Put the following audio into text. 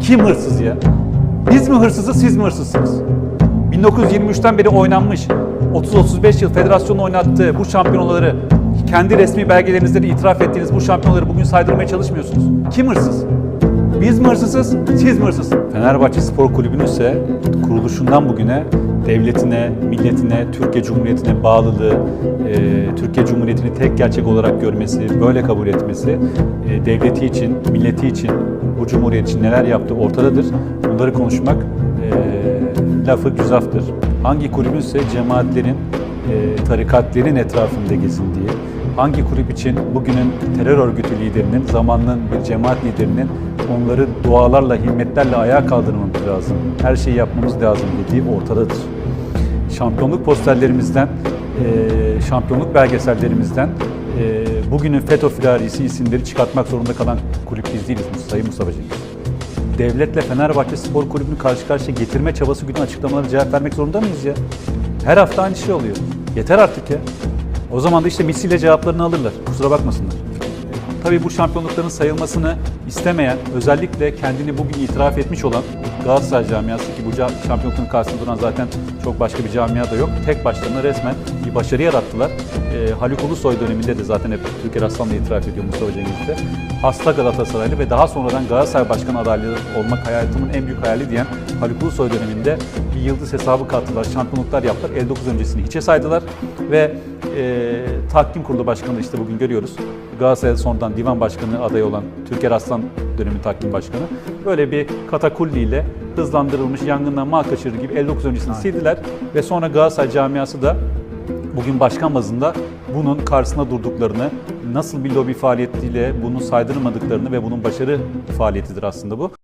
Kim hırsız ya? Biz mi hırsızız, siz mi hırsızsınız? 1923'ten beri oynanmış, 30-35 yıl federasyonun oynattığı bu şampiyonaları, kendi resmi belgelerinizde de itiraf ettiğiniz bu şampiyonaları bugün saydırmaya çalışmıyorsunuz. Kim hırsız? Biz mi hırsızız, siz mi hırsızsınız? Fenerbahçe Spor Kulübü'nün ise kuruluşundan bugüne devletine, milletine, Türkiye Cumhuriyeti'ne bağlılığı, e, Türkiye Cumhuriyeti'ni tek gerçek olarak görmesi, böyle kabul etmesi, e, devleti için, milleti için, bu cumhuriyet için neler yaptığı ortadadır. Bunları konuşmak e, lafı güzaftır. Hangi kulübünse cemaatlerin, e, tarikatlerin etrafında gezindiği, hangi kulüp için bugünün terör örgütü liderinin, zamanının bir cemaat liderinin onları dualarla, himmetlerle ayağa kaldırmamız lazım. Her şeyi yapmamız lazım dediği ortadadır. Şampiyonluk posterlerimizden, şampiyonluk belgesellerimizden bugünün FETÖ filarisi isimleri çıkartmak zorunda kalan kulüp biz değiliz Sayın Mustafa Cengiz. Devletle Fenerbahçe Spor Kulübü'nü karşı karşıya getirme çabası günü açıklamalara cevap vermek zorunda mıyız ya? Her hafta aynı şey oluyor. Yeter artık ya. O zaman da işte misliyle cevaplarını alırlar. Kusura bakmasınlar. Tabii bu şampiyonlukların sayılmasını istemeyen, özellikle kendini bugün itiraf etmiş olan Galatasaray camiası ki bu şampiyonlukların karşısında duran zaten çok başka bir camia da yok. Tek başlarına resmen bir başarı yarattılar. Ee, Haluk Ulusoy döneminde de zaten hep Türker Aslan'la itiraf ediyor Mustafa Cengiz de. Hasta Galatasaraylı ve daha sonradan Galatasaray Başkanı adaylığı olmak hayatımın en büyük hayali diyen Haluk Ulusoy döneminde bir yıldız hesabı kattılar, şampiyonluklar yaptılar. 59 öncesini hiçe saydılar ve e, tahkim kurulu başkanı işte bugün görüyoruz. Galatasaray'da sonradan divan başkanı adayı olan Türker Aslan dönemi tahkim başkanı. Böyle bir katakulliyle hızlandırılmış yangından mal kaçırır gibi 59 öncesini sildiler ve sonra Galatasaray camiası da bugün başkan bazında bunun karşısında durduklarını, nasıl bir lobi faaliyetiyle bunu saydırmadıklarını ve bunun başarı faaliyetidir aslında bu.